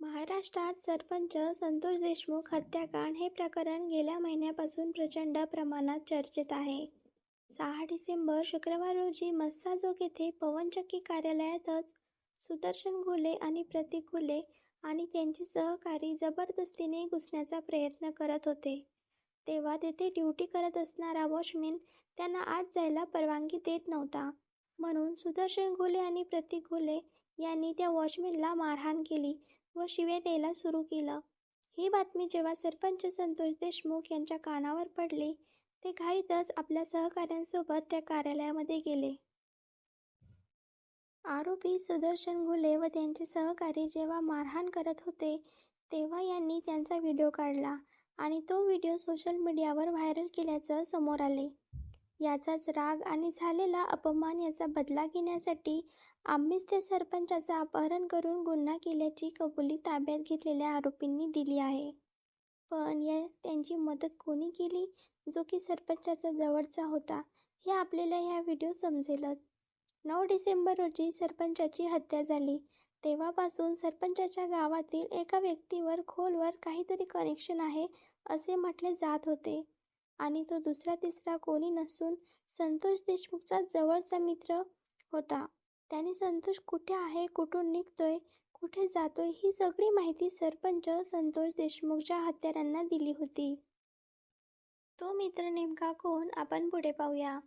महाराष्ट्रात सरपंच संतोष देशमुख हत्याकांड हे प्रकरण गेल्या महिन्यापासून प्रचंड प्रमाणात चर्चेत आहे. सहा डिसेंबर शुक्रवार रोजी मस्साजोग येथे पवनचक्की कार्यालयातच सुदर्शन घुले आणि प्रतीक घुले आणि त्यांचे सहकारी जबरदस्तीने घुसण्याचा प्रयत्न करत होते. तेव्हा तेथे ड्युटी करत असणारा वॉचमॅन त्यांना आत जायला परवानगी देत नव्हता. म्हणून सुदर्शन घुले आणि प्रतीक घुले यांनी त्या वॉचमॅनला मारहाण केली. व शिवे द्यायला सुरू केलं. ही बातमी जेव्हा सरपंच संतोष देशमुख यांच्या कानावर पडली ते घाईतच आपल्या सहकाऱ्यांसोबत त्या कार्यालयामध्ये गेले. आरोपी सुदर्शन घुले व त्यांचे सहकारी जेव्हा मारहाण करत होते तेव्हा यांनी त्यांचा व्हिडिओ काढला आणि तो व्हिडिओ सोशल मीडियावर व्हायरल केल्याचं समोर आले. याचाच राग आणि झालेला अपमान याचा बदला घेण्यासाठी आम्हीच त्या सरपंचाचं अपहरण करून गुन्हा केल्याची कबुली ताब्यात घेतलेल्या आरोपींनी दिली आहे. पण या त्यांची मदत कोणी केली? जो की सरपंचाचा जवळचा होता. हे आपल्याला या व्हिडिओ समजेलच. नऊ डिसेंबर रोजी सरपंचाची हत्या झाली. तेव्हापासून सरपंचाच्या गावातील एका व्यक्तीवर खोलवर काहीतरी कनेक्शन आहे असे म्हटले जात होते. आणि तो दुसरा तिसरा कोणी नसून संतोष देशमुखचा जवळचा मित्र होता. त्याने संतोष कुठे आहे कुठून निघतोय कुठे जातोय ही सगळी माहिती सरपंच संतोष देशमुखच्या हत्यारांना दिली होती. तो मित्र नेमका कोण आपण पुढे पाहूया.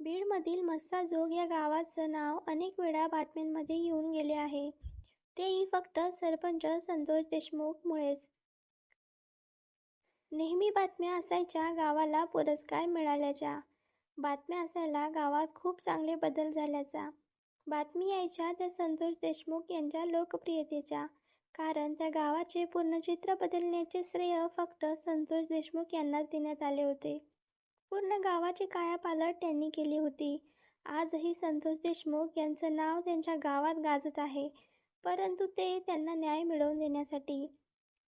बीडमधील मस्साजोग या गावाचं नाव अनेक वेळा बातम्यांमध्ये येऊन गेले आहे. तेही फक्त सरपंच संतोष देशमुखमुळेच. नेहमी बातम्या असायच्या गावाला पुरस्कार मिळाल्याच्या. बातम्या असायला गावात खूप चांगले बदल झाल्याचा. बातमी यायच्या त्या संतोष देशमुख यांच्या लोकप्रियतेच्या. कारण त्या गावाचे पूर्ण चित्र बदलण्याचे श्रेय फक्त संतोष देशमुख यांनाच देण्यात आले होते. पूर्ण गावाची कायापालट त्यांनी केली होती. आजही संतोष देशमुख यांचं नाव त्यांच्या गावात गाजत आहे. परंतु ते त्यांना न्याय मिळवून देण्यासाठी.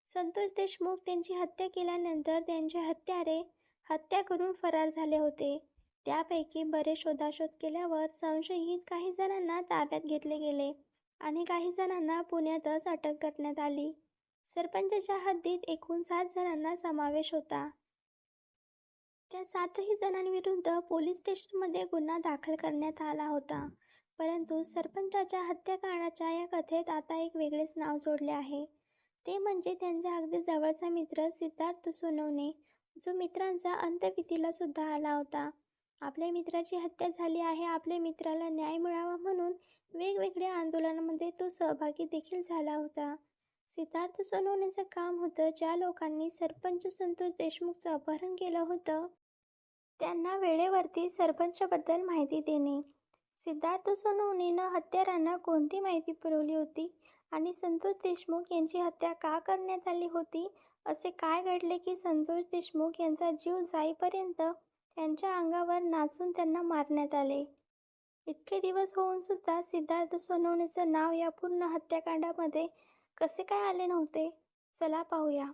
संतोष देशमुख त्यांची हत्या केल्यानंतर त्यांचे हत्यारे हत्या करून फरार झाले होते. त्यापैकी बरेच शोधाशोध केल्यावर संशयित काही जणांना ताब्यात घेतले गेले आणि काही जणांना पुण्यातच अटक करण्यात आली. सरपंचाच्या हद्दीत एकूण सात जणांना समावेश होता. त्या सातही जणांविरुद्ध पोलीस स्टेशनमध्ये गुन्हा दाखल करण्यात आला होता. परंतु सरपंचाच्या हत्याकांडाच्या या कथेत आता एक वेगळेच नाव जोडले आहे. ते म्हणजे त्यांचा अगदी जवळचा मित्र सिद्धार्थ सोनवणे जो मित्रांचा अंत्यविधीला सुद्धा आला होता. आपल्या मित्राची हत्या झाली आहे आपल्या मित्राला न्याय मिळावा म्हणून वेगवेगळ्या आंदोलनामध्ये तो सहभागी देखील झाला होता. सिद्धार्थ सोनवण्याचं काम होतं ज्या लोकांनी सरपंच संतोष देशमुखचं अपहरण केलं होतं त्यांना वेळेवरती सरपंचबद्दल माहिती देणे. सिद्धार्थ सोनवणेनं हत्यारांना कोणती माहिती पुरवली होती आणि संतोष देशमुख यांची हत्या का करण्यात आली होती? असे काय घडले की संतोष देशमुख यांचा जीव जाईपर्यंत त्यांच्या अंगावर नाचून त्यांना मारण्यात आले. इतके दिवस होऊन सुद्धा सिद्धार्थ सोनवणेचं नाव या पूर्ण हत्याकांडामध्ये कसे काय आले नव्हते? चला पाहूया.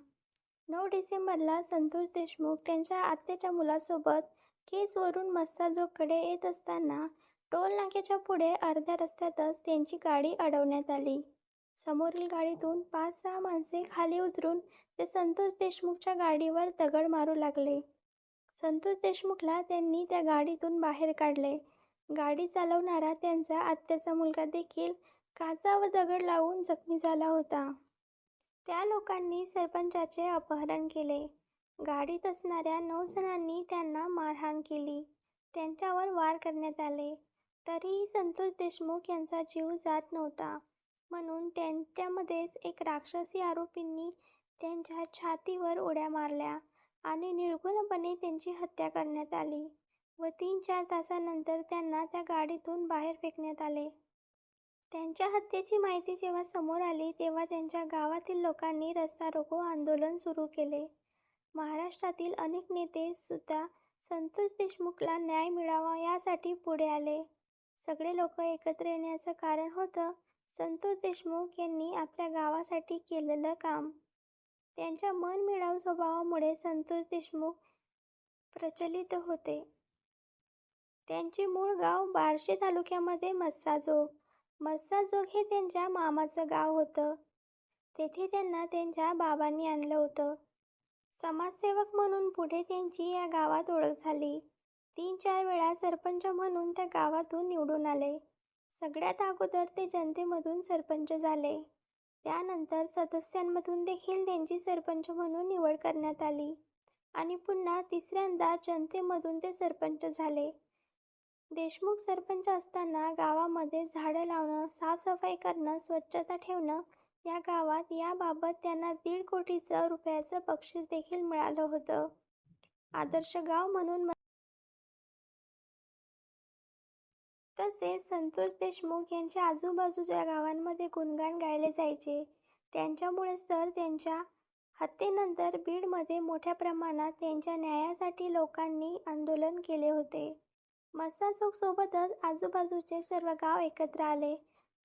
नऊ डिसेंबरला संतोष देशमुख त्यांच्या आत्याच्या मुलासोबत केजवरून मस्साजोगकडे येत असताना टोल नाक्याच्या पुढे अर्ध्या रस्त्यातच त्यांची गाडी अडवण्यात आली. समोरील गाडीतून पाच सहा माणसे खाली उतरून ते संतोष देशमुखच्या गाडीवर दगड मारू लागले. संतोष देशमुखला त्यांनी त्या गाडीतून बाहेर काढले. गाडी चालवणारा त्यांचा आत्याचा मुलगा देखील काचा व दगड लावून जखमी झाला होता. त्या लोकांनी सरपंचाचे अपहरण केले. गाडीत असणाऱ्या नऊ जणांनी त्यांना मारहाण केली. त्यांच्यावर वार करण्यात आले. तरीही संतोष देशमुख यांचा जीव जात नव्हता. म्हणून त्यांच्यामध्येच एक राक्षसी आरोपींनी त्यांच्या छातीवर उड्या मारल्या. आणि निर्गुणपणे त्यांची हत्या करण्यात आली व तीन चार तासानंतर त्यांना त्या गाडीतून बाहेर फेकण्यात आले. त्यांच्या हत्येची माहिती जेव्हा समोर आली तेव्हा त्यांच्या गावातील लोकांनी रस्ता रोको आंदोलन सुरू केले. महाराष्ट्रातील अनेक नेते सुद्धा संतोष देशमुखला न्याय मिळावा यासाठी पुढे आले. सगळे लोक एकत्र येण्याचं कारण होतं संतोष देशमुख यांनी आपल्या गावासाठी केलेलं काम. त्यांच्या मनमिळाव स्वभावामुळे संतोष देशमुख प्रचलित होते. त्यांचे मूळ गाव बार्शी तालुक्यामध्ये मस्साजोग. मस्साजोग हे त्यांच्या मामाचं गाव होतं. तेथे त्यांना त्यांच्या बाबांनी आणलं होतं. समाजसेवक म्हणून पुढे त्यांची या गावात ओळख झाली. तीन चार वेळा सरपंच म्हणून त्या गावातून निवडून आले. सगळ्यात अगोदर ते जनतेमधून सरपंच झाले. त्यानंतर सदस्यांमधून देखील त्यांची सरपंच म्हणून निवड करण्यात आली. आणि पुन्हा तिसऱ्यांदा जनतेमधून ते सरपंच झाले. देशमुख सरपंच असताना गावामध्ये झाडं लावणं साफसफाई करणं स्वच्छता ठेवणं या गावात याबाबत त्यांना दीड कोटीचं रुपयाचं बक्षीस देखील मिळालं होतं. आदर्श गाव म्हणून तसेच संतोष देशमुख यांच्या आजूबाजूच्या गावांमध्ये गुणगान गायले जायचे. त्यांच्यामुळेच तर त्यांच्या हत्येनंतर बीडमध्ये मोठ्या प्रमाणात त्यांच्या न्यायासाठी लोकांनी आंदोलन केले होते. मस्सा चौकसोबतच आजूबाजूचे सर्व गाव एकत्र आले.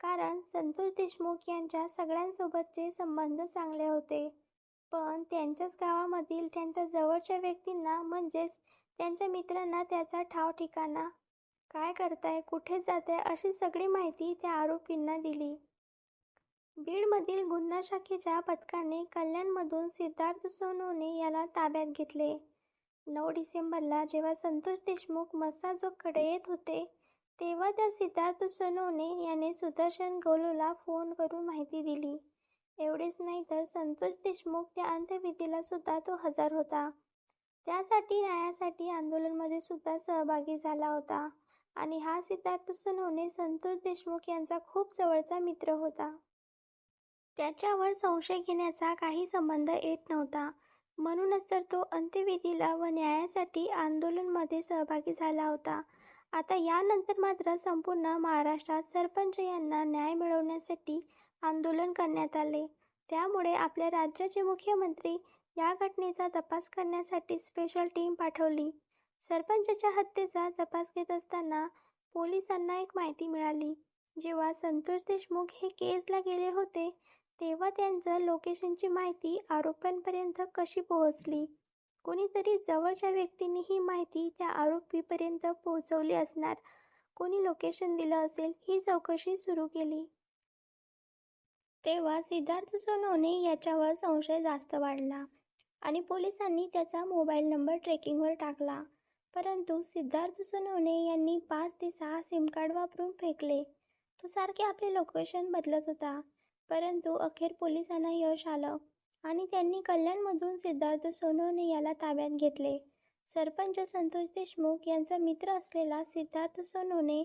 कारण संतोष देशमुख यांच्या सगळ्यांसोबतचे संबंध चांगले होते. पण त्यांच्याच गावामधील त्यांच्या जवळच्या व्यक्तींना म्हणजेच त्यांच्या मित्रांना त्याचा ठाव ठिकाणा काय करताय? कुठे जाताय? अशी सगळी माहिती त्या आरोपींना दिली. बीडमधील गुन्हा शाखेच्या पथकाने कल्याणमधून सिद्धार्थ सोनवणे याला ताब्यात घेतले. नऊ डिसेंबरला जेव्हा संतोष देशमुख मसाजोकडे येत होते तेव्हा त्या सिद्धार्थ सोनवणे याने सुदर्शन गोलूला फोन करून माहिती दिली. एवढेच नाही तर संतोष देशमुख त्या अंत्यविधीला सुद्धा तो हजर होता. त्यासाठी न्यायासाठी आंदोलनमध्ये सुद्धा सहभागी झाला होता. आणि हा सिद्धार्थ सोनवणे संतोष देशमुख यांचा खूप जवळचा मित्र होता. त्याच्यावर संशय घेण्याचा काही संबंध येत नव्हता. म्हणूनच तर तो अंत्यविधीला व न्यायासाठी आंदोलनमध्ये सहभागी झाला होता. आता यानंतर मात्र संपूर्ण महाराष्ट्रात सरपंच यांना न्याय मिळवण्यासाठी आंदोलन करण्यात आले. त्यामुळे आपल्या राज्याचे मुख्यमंत्री या घटनेचा तपास करण्यासाठी स्पेशल टीम पाठवली. सरपंचाच्या हत्येचा तपास घेत असताना पोलिसांना एक माहिती मिळाली. जेव्हा संतोष देशमुख हे केसला गेले होते तेव्हा त्यांचं लोकेशनची माहिती आरोपांपर्यंत कशी पोहोचली? कोणीतरी जवळच्या व्यक्तीने ही माहिती त्या आरोपीपर्यंत पोहोचवली असणार? कोणी लोकेशन दिलं असेल ही चौकशी सुरू केली. तेव्हा सिद्धार्थ सोनवणे याच्यावर संशय जास्त वाढला आणि पोलिसांनी त्याचा मोबाईल नंबर ट्रेकिंगवर टाकला. परंतु सिद्धार्थ सोनवणे यांनी पाच ते सहा सिम कार्ड वापरून फेकले. तो सारखे आपले लोकेशन बदलत होता. परंतु अखेर पोलिसांना यश आलं आणि त्यांनी कल्याणमधून सिद्धार्थ सोनवणे याला ताब्यात घेतले. सरपंच संतोष देशमुख यांचा मित्र असलेला सिद्धार्थ सोनवणे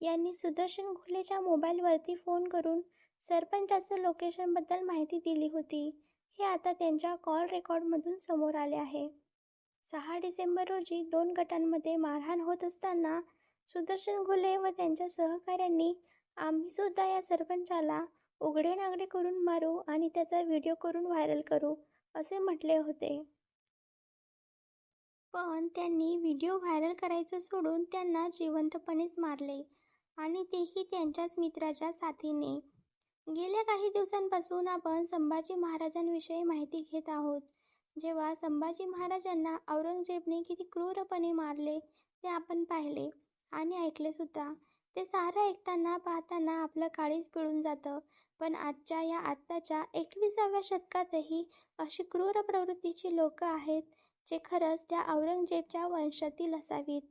यांनी सुदर्शन घुलेच्या मोबाईलवरती फोन करून सरपंचाचं लोकेशनबद्दल माहिती दिली होती. हे आता त्यांच्या कॉल रेकॉर्डमधून समोर आले आहे. सहा डिसेंबर रोजी दोन गटांमध्ये मारहाण होत असताना सुदर्शन घुले व त्यांच्या सहकाऱ्यांनी आम्ही सुद्धा या सरपंचाला उघडे नागडे करून मारू आणि त्याचा व्हिडिओ करून व्हायरल करू असे म्हटले होते. पण त्यांनी व्हिडिओ व्हायरल करायचं सोडून त्यांना जिवंतपणेच मारले आणि तेही त्यांच्याच मित्राच्या साथीने. गेल्या काही दिवसांपासून आपण संभाजी महाराजांविषयी माहिती घेत आहोत. जेव्हा संभाजी महाराजांना औरंगजेबने किती क्रूरपणे मारले ते आपण पाहिले आणि ऐकले सुद्धा. ते सारं ऐकताना पाहताना आपलं काळीच पिळून जातं पण आजच्या या आत्ताच्या एकविसाव्या शतकातही अशी क्रूर प्रवृत्तीची लोक आहेत जे खरंच त्या औरंगजेबच्या वंशातील असावीत.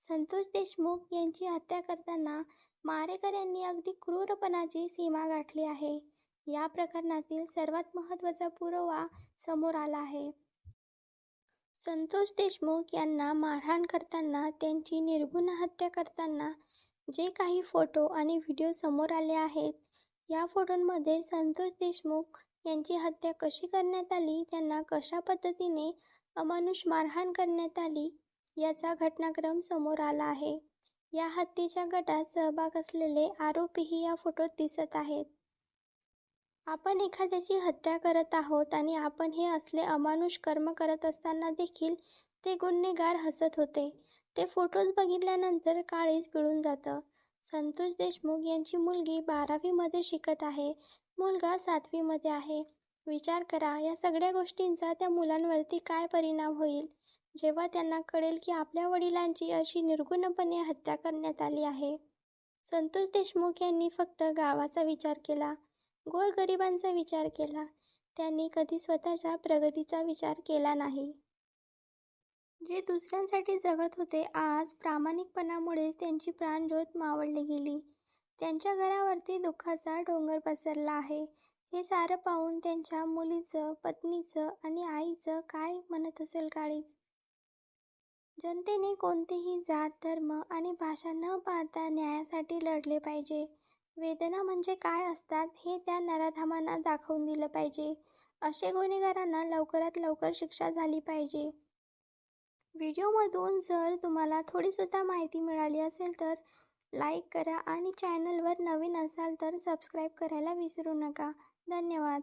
संतोष देशमुख यांची हत्या करताना मारेकऱ्यांनी अगदी क्रूरपणाची सीमा गाठली आहे. या प्रकरणातील सर्वात महत्त्वाचा पुरावा समोर आला आहे. संतोष देशमुख यांना मारहाण करताना त्यांची निर्गुण हत्या करताना जे काही फोटो आणि व्हिडिओ समोर आले आहेत या फोटोंमध्ये संतोष देशमुख यांची हत्या कशी करण्यात आली त्यांना कशा पद्धतीने अमानुष मारहाण करण्यात आली याचा घटनाक्रम समोर आला आहे. या हत्येच्या गटात सहभाग असलेले आरोपीही या फोटोत दिसत आहेत. आपण एखाद्याची हत्या करत आहोत आणि आपण हे असले अमानुष कर्म करत असताना देखील ते गुन्हेगार हसत होते. ते फोटोज बघितल्यानंतर काळीच पिळून जातं. संतोष देशमुख यांची मुलगी बारावीमध्ये शिकत आहे. मुलगा सातवीमध्ये आहे. विचार करा या सगळ्या गोष्टींचा त्या मुलांवरती काय परिणाम होईल? जेव्हा त्यांना कळेल की आपल्या वडिलांची अशी निर्गुणपणे हत्या करण्यात आली आहे. संतोष देशमुख यांनी फक्त गावाचा विचार केला. गोरगरिबांचा विचार केला. त्यांनी कधी स्वतःच्या प्रगतीचा विचार केला नाही. जे दुसऱ्यांसाठी जगत होते आज प्रामाणिकपणामुळेच त्यांची प्राणज्योत मावळली गेली. त्यांच्या घरावरती दुःखाचा डोंगर पसरला आहे. हे सारं पाहून त्यांच्या मुलीचं पत्नीचं आणि आईचं काय म्हणत असेल काळीच जनतेने कोणतीही जात धर्म आणि भाषा न पाहता न्यायासाठी लढले पाहिजे. वेदना म्हणजे काय असतात हे त्या नराधामांना दाखवून दिलं पाहिजे. असे गुन्हेगारांना लवकरात लवकर शिक्षा झाली पाहिजे. व्हिडिओमधून जर तुम्हाला थोडीसुद्धा माहिती मिळाली असेल तर लाईक करा आणि चॅनलवर नवीन असाल तर सबस्क्राईब करायला विसरू नका. धन्यवाद.